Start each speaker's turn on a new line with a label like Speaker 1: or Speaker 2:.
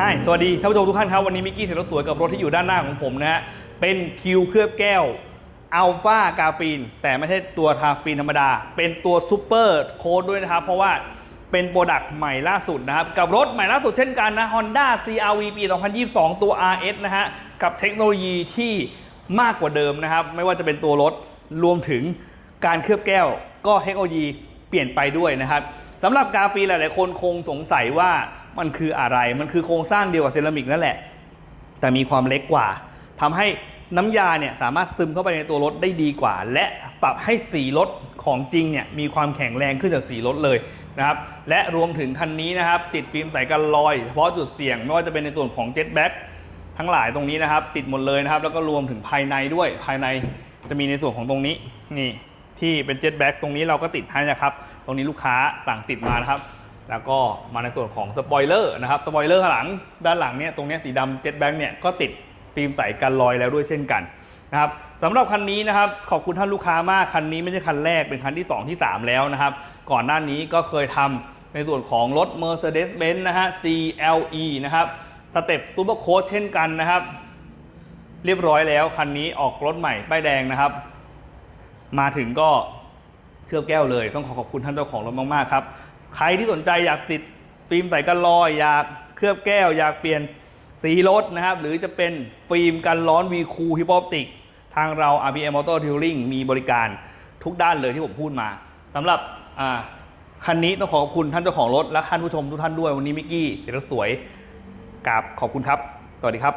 Speaker 1: ฮายสวัสดีท่านผู้ชมทุกท่านครับ วันนี้มิกกี้เสรถสวยกับรถที่อยู่ด้านหน้าของผมนะฮะ เป็นคิวเคลือบแก้วอัลฟากาฟีนแต่ไม่ใช่ตัวทาฟีนธรรมดา เป็นตัวซูเปอร์โค้ดด้วยนะครับ เพราะว่าเป็นโปรดักต์ใหม่ล่าสุดนะครับ กับรถใหม่ล่าสุดเช่นกันนะ Honda CRV ปี 2022 ตัว RS นะฮะ กับเทคโนโลยีที่มากกว่าเดิมนะครับ ไม่ว่าจะเป็นตัวรถรวมถึงการเคลือบแก้ว ก็เทคโนโลยีเปลี่ยนไปด้วยนะครับสำหรับกาฟีหลาย ๆ คนคงสงสัยว่า มันคืออะไร มันคือโครงสร้างเดียวกับเซรามิกนั่นแหละ แต่มีความเล็กกว่าทำให้น้ำยาเนี่ยสามารถซึมเข้าไปในตัวรถได้ดีกว่า และปรับให้สีรถของจริงเนี่ยมีความแข็งแรงขึ้นจากสีรถเลยนะครับและรวมถึงคันนี้นะครับ ติดฟิล์มใสกันรอยเฉพาะจุดเสี่ยงไม่ว่าจะเป็นในส่วนของเจ็ตแบ็กทั้งหลายตรงนี้นะครับ ติดหมดเลยนะครับ แล้วก็รวมถึงภายในด้วยภายในจะมีในส่วนของตรงนี้นี่ที่เป็นเจ็ตแบ็กตรงนี้เราก็ติดให้นะครับ ตรงนี้ลูกค้าต่างติดมานะครับ แล้วก็มาในส่วนของสปอยเลอร์นะครับสปอยเลอร์ข้างหลังด้านหลังเนี่ยตรงนี้สีดำเจ็ตแบ็กเนี่ยก็ติดฟิล์มใสกันรอยแล้วด้วยเช่นกันนะครับสำหรับคันนี้นะครับขอบคุณท่านลูกค้ามากคันนี้ไม่ใช่คันแรกเป็นคันที่ 2 ที่ 3 แล้วนะครับ ก่อนหน้านี้ก็เคยทำในส่วนของรถ Mercedes-Benz นะฮะ GLE นะครับสเต็ปตูบโค้ดเช่นกันนะครับ เรียบร้อยแล้วคันนี้ออกรถใหม่ป้ายแดงนะครับ มาถึงก็เคลือบแก้วเลย ต้องขอขอบคุณท่านเจ้าของรถมากๆครับ ใครที่สนใจอยากติดฟิล์มใส่กันรอยอยากเคลือบแก้ว อยากเปลี่ยนสีรถนะครับ หรือจะเป็นฟิล์มกันร้อนวีคูฮิปอปติกทางเรา RPM Auto Detailing มีบริการทุกด้านเลยที่ผมพูดมาสำหรับคันนี้ต้องขอขอบคุณท่านเจ้าของรถและท่านผู้ชมทุกท่านด้วยวันนี้มิกกี้เด็กรถสวยกราบขอบคุณครับ สวัสดีครับ